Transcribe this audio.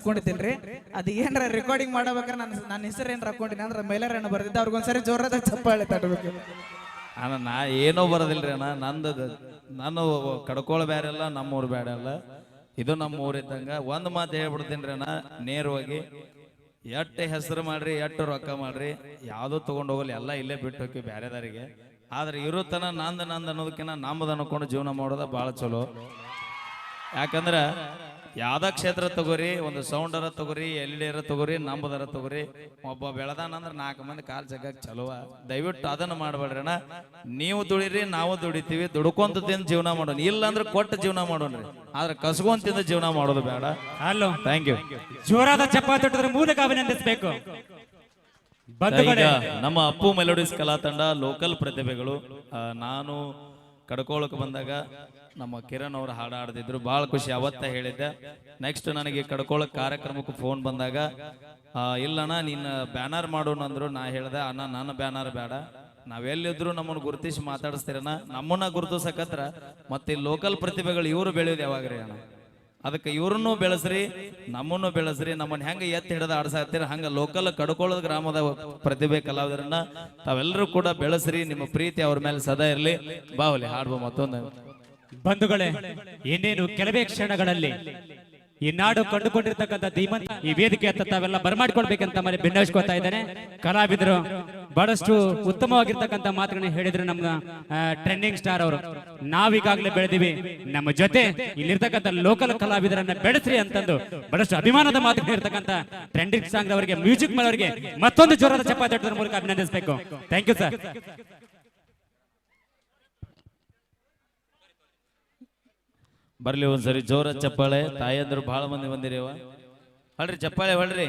ಹಾಕೊಂಡಿದ್ದೀನಿ ಅದು ಏನಾರ ರೆಕಾರ್ಡಿಂಗ್ ಮಾಡಬೇಕಾದ್ರೆ ನನ್ನ ನನ್ನ ಹೆಸರು ಏನಾರ ಹಾಕೊಂಡಿನಿ ಅಂದ್ರೆ ಮೈಲರ್ ಏನೋ ಬರ್ದಿದ್ದ, ಅವ್ರಿಗೊಂದ್ಸರಿ ಜೋರಾದ ಚಪ್ಪಾಳೆ ತಟ್ಟಬೇಕು ಅಣ್ಣ, ನಾ ಏನೋ ಬರೋದಿಲ್ರಿ ಅಣ್ಣ. ನಂದು ನಾನು ಕಡ್ಕೊಳ ಬೇರೆಲ್ಲ ನಮ್ಮೂರು ಬೇಡಲ್ಲ ಇದು ನಮ್ಮ ಊರಿದ್ದಂಗೆ ಒಂದು ಮಾತು ಹೇಳ್ಬಿಡ್ತೀನಿ ರೀ ಅಣ್ಣ, ನೇರವಾಗಿ. ಎಟ್ಟು ಹೆಸರು ಮಾಡ್ರಿ ಎಟ್ಟು ರೊಕ್ಕ ಮಾಡ್ರಿ, ಯಾವುದೂ ತೊಗೊಂಡು ಹೋಗಲಿ ಎಲ್ಲ ಇಲ್ಲೇ ಬಿಟ್ಟು ಹೋಗಿ ಬೇರೆದಾರಿಗೆ ಆದ್ರೆ ಇರೋ ತನ ನಂದು ನಂದು ಅನ್ನೋದಕ್ಕಿಂತ ನಮ್ಮದು ಅನ್ಕೊಂಡು ಜೀವನ ಮಾಡೋದ ಭಾಳ ಚಲೋ. ಯಾಕಂದ್ರ ಯಾವ್ದ ಕ್ಷೇತ್ರ ತಗೋರಿ? ಒಂದು ಸೌಂಡರ ತಗೋರಿ ಎಲ್ ಡಿ ತಗೋರಿ ನಂಬದರ ತಗೋರಿ. ಒಬ್ಬ ಬೆಳೆದಾನಂದ್ರ ನಾಲ್ಕು ಮಂದಿ ಕಾಲ್ ಜಗಕ್ ಚಲೋ. ದಯವಿಟ್ಟು ಅದನ್ನ ಮಾಡ್ಬೇಡ್ರಣ ಅಣ್ಣ. ನೀವು ದುಡಿರಿ ನಾವು ದುಡಿತೀವಿ. ದುಡ್ಕೊಂತ ತಿಂದು ಜೀವನ ಮಾಡೋಣ ಇಲ್ಲ ಅಂದ್ರೆ ಕೊಟ್ಟು ಜೀವನ ಮಾಡೋಣ್ರಿ ಆದ್ರೆ ಕಸ್ಕೊಂಡ್ ತಿಂದು ಜೀವನ ಮಾಡೋದು ಬೇಡ. ಹಲೋ. ಥ್ಯಾಂಕ್ ಯು ಜೋರಾದ ಚಪ್ಪಾಳೆ ತಟ್ಟೋದ್ರ ಮೂಲಕ ಅಭಿನಂದಿಸಬೇಕು. ನಮ್ಮ ಅಪ್ಪು ಮೆಲೋಡಿಸ್ ಕಲಾ ತಂಡ ಲೋಕಲ್ ಪ್ರತಿಭೆಗಳು ನಾನು ಕಡ್ಕೋಳಕ್ಕೆ ಬಂದಾಗ ನಮ್ಮ ಕಿರಣ್ ಅವರು ಹಾಡು ಆಡದಿದ್ರು ಬಹಳ ಖುಷಿ ಅವತ್ತ ಹೇಳಿದ್ದೆ. ನೆಕ್ಸ್ಟ್ ನನಗೆ ಕಡ್ಕೊಳಕ್ ಕಾರ್ಯಕ್ರಮಕ್ಕೆ ಫೋನ್ ಬಂದಾಗ ಇಲ್ಲಣ್ಣ, ನೀನು ಬ್ಯಾನರ್ ಮಾಡೋಣ ಅಂದ್ರು. ನಾ ಹೇಳ್ದೆ, ಅಣ್ಣ, ನನ್ನ ಬ್ಯಾನರ್ ಬೇಡ ನಾವೆಲ್ಲಿದ್ರು ನಮ್ಮನ್ನು ಗುರುತಿಸಿ ಮಾತಾಡಿಸ್ತೀರಣ್ಣ. ನಮ್ಮನ್ನ ಗುರುತಿಸಕತ್ರ ಮತ್ತೆ ಲೋಕಲ್ ಪ್ರತಿಭೆಗಳು ಇವರು ಬೆಳೆಯೋದು ಯಾವಾಗ್ರಿ ಅಣ್ಣ? ಅದಕ್ಕೆ ಇವ್ರನ್ನೂ ಬೆಳೆಸ್ರಿ, ನಮ್ಮನ್ನು ಬೆಳೆಸ್ರಿ, ನಮ್ಮನ್ನ ಹೆಂಗೆ ಎತ್ತಿ ಹಿಡಿದ ಆಡ್ಸಾಕ್ತೀರ ಹಂಗೆ ಲೋಕಲ್ ಕಡ್ಕೊಳ್ಳೋದು ಗ್ರಾಮದ ಪ್ರತಿಭೆ ಕಲಾವಿದರನ್ನ ತಾವೆಲ್ಲರೂ ಕೂಡ ಬೆಳೆಸ್ರಿ, ನಿಮ್ಮ ಪ್ರೀತಿ ಅವ್ರ ಮೇಲೆ ಸದಾ ಇರಲಿ. ಬಾವಲಿ ಹಾಡುವ ಮತ್ತೊಂದು. ಬಂಧುಗಳೇ ಇನ್ನೇನು ಕೆಲವೇ ಕ್ಷಣಗಳಲ್ಲಿ ಈ ನಾಡು ಕಂಡುಕೊಂಡಿರ್ತಕ್ಕಂಥ ಧೀಮಂತ ಈ ವೇದಿಕೆ ಅಂತ ತಾವೆಲ್ಲ ಬರಮಾಡ್ಕೊಳ್ಬೇಕಂತ ಮನೆ ಭಿನ್ನವಿಸ್ಕೊತಾ ಇದ್ದೇನೆ. ಕಲಾವಿದರು ಬಹಳಷ್ಟು ಉತ್ತಮವಾಗಿರ್ತಕ್ಕಂಥ ಮಾತುಗಳನ್ನ ಹೇಳಿದ್ರು ನಮ್ಮ ಟ್ರೆಂಡಿಂಗ್ ಸ್ಟಾರ್ ಅವರು. ನಾವೀಗಾಗಲೇ ಬೆಳೆದಿವಿ. ನಮ್ಮ ಜೊತೆ ಇಲ್ಲಿರ್ತಕ್ಕಂಥ ಲೋಕಲ್ ಕಲಾವಿದರನ್ನ ಬೆಳೆಸ್ರಿ ಅಂತಂದು ಬಹಳಷ್ಟು ಅಭಿಮಾನದ ಮಾತುಗಳು ಇರ್ತಕ್ಕಂಥ ಟ್ರೆಂಡಿಂಗ್ ಸಾಂಗ್ ಅವರಿಗೆ ಮ್ಯೂಸಿಕ್ ಅವರಿಗೆ ಮತ್ತೊಂದು ಜೋರಾದ ತಟ್ಟೋದ್ರ ಮೂಲಕ ಅಭಿನಂದಿಸಬೇಕು. ಥ್ಯಾಂಕ್ ಯು ಸರ್ ಬರ್ಲಿ ಒಂದ್ಸರಿ ಜೋರ ಚಪ್ಪಾಳೆ. ತಾಯಂದ್ರು ಬಹಳ ಮಂದಿ ಬಂದಿರೇವ. ಹೊಳ್ರಿ ಚಪ್ಪಾಳೆ ಹೊಳ್ರಿ